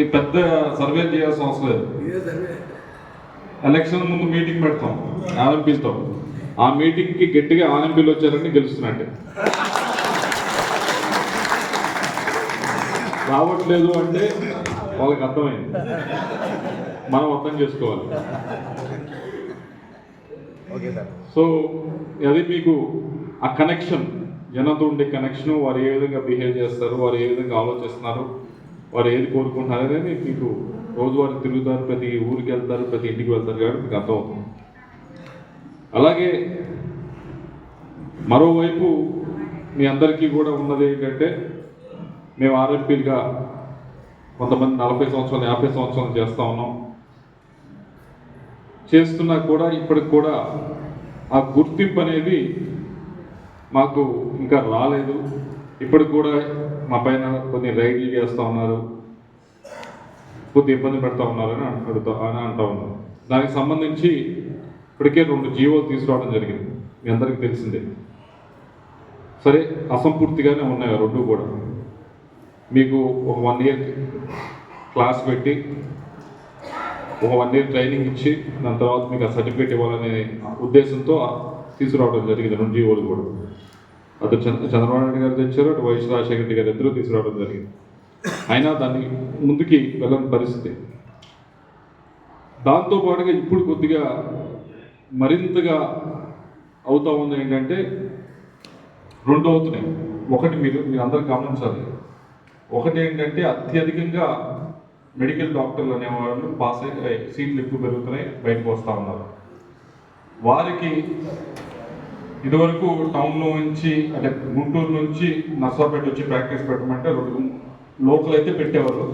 ఈ పెద్ద సర్వే చేయాల్సిన అవసరం లేదు. ఎలక్షన్ ముందు మీటింగ్ పెడతాం ఆర్ఎంపీలతో. ఆ మీటింగ్కి గట్టిగా ఆర్ఎంపీలు వచ్చారని గెలుస్తున్నట్టే. రావట్లేదు అంటే వాళ్ళకి అర్థమైంది. మనం అర్థం చేసుకోవాలి. Okay sir. సో అది మీకు ఆ కనెక్షన్ జనంతో ఉండే కనెక్షన్ వారు ఏ విధంగా బిహేవ్ చేస్తారు వారు ఏ విధంగా ఆలోచిస్తున్నారు వారు ఏది కోరుకుంటున్నారు అనేది మీకు రోజువారి తిరుగుతారు ప్రతి ఊరికి వెళ్తారు ప్రతి ఇంటికి వెళ్తారు కాబట్టి మీకు అర్థమవుతుంది. అలాగే మరోవైపు మీ అందరికీ కూడా ఉన్నది ఏంటంటే మేము ఆర్ఎంపీలుగా కొంతమంది నలభై సంవత్సరాలు యాభై సంవత్సరాలు చేస్తూ ఉన్నాం. చేస్తున్నా కూడా ఇప్పటికి కూడా ఆ గుర్తింపు అనేది మాకు ఇంకా రాలేదు. ఇప్పటికి కూడా మా పైన కొన్ని రైడ్లు చేస్తూ ఉన్నారు. కొద్ది ఇబ్బంది పెడతా ఉన్నారు అని అడుగుతా అని అంటూ ఉన్నారు. దానికి సంబంధించి ఇప్పటికే రెండు జీవోలు తీసుకురావడం జరిగింది. మీ అందరికీ తెలిసిందే. సరే అసంపూర్తిగానే ఉన్నాయి రెండు కూడా. మీకు ఒక వన్ ఇయర్ క్లాస్ పెట్టి ఒక వన్ ఇయర్ ట్రైనింగ్ ఇచ్చి దాని తర్వాత మీకు ఆ సర్టిఫికేట్ ఇవ్వాలనే ఉద్దేశంతో తీసుకురావడం జరిగింది. రెండు కూడా. అటు చంద్ర చంద్రబాబు నాయుడు గారు తెచ్చారు అటు వైఎస్ రాజశేఖర రెడ్డి గారు ఇద్దరు తీసుకురావడం జరిగింది. అయినా దాన్ని ముందుకి వెళ్ళని పరిస్థితి. దాంతో పాటుగా ఇప్పుడు కొద్దిగా మరింతగా అవుతా ఉంది ఏంటంటే రెండు అవుతున్నాయి. ఒకటి మీరు మీరు అందరూ గమనించాలి. ఒకటి ఏంటంటే అత్యధికంగా మెడికల్ డాక్టర్లు అనేవాళ్ళు పాస్ అయ్యి సీట్లు ఎక్కువ పెరుగుతున్నాయి బయటకు వస్తూ ఉన్నారు. వారికి ఇదివరకు టౌన్లో నుంచి అంటే గుంటూరు నుంచి నర్సాపేట వచ్చి ప్రాక్టీస్ పెట్టమంటే రెండు లోకల్ అయితే పెట్టేవారు